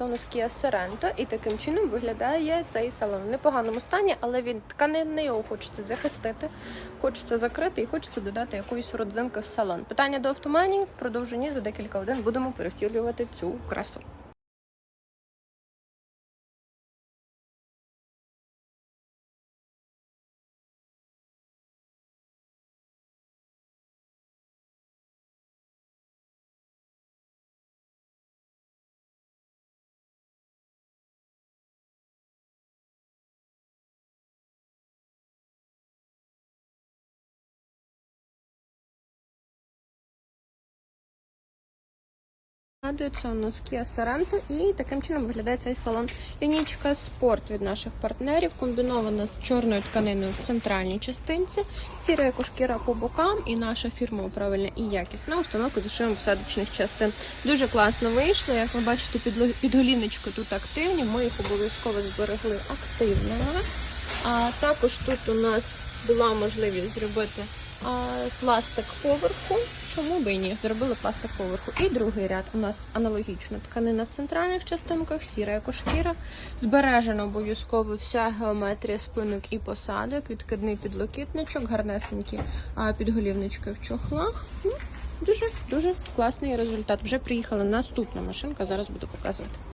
Нас Kia Sorento, і таким чином виглядає цей салон. В непоганому стані, але він тканинний, його хочеться захистити, хочеться закрити і хочеться додати якоїсь родзинки в салон. Питання до автоманії в продовженні за декілька годин будемо перевтілювати цю красу. Це у нас Kia Sorento і таким чином виглядає цей салон. Лінійка спорт від наших партнерів, комбінована з чорною тканиною в центральній частинці, сіра екошкіра по бокам і наша фірмова правильна і якісна установка з ушивом посадочних частин. Дуже класно вийшло. Як ви бачите, підголівнички тут активні. Ми їх обов'язково зберегли активними. А також тут у нас була можливість зробити пластик поверху. Чому би і ні? Зробили пластик поверху. І другий ряд у нас аналогічно тканина в центральних частинках, сіра екошкіра. Збережена обов'язково вся геометрія спинок і посадок, відкидний підлокітничок, гарнесенькі а, підголівнички в чохлах. Ну, дуже дуже класний результат. Вже приїхала наступна машинка. Зараз буду показувати.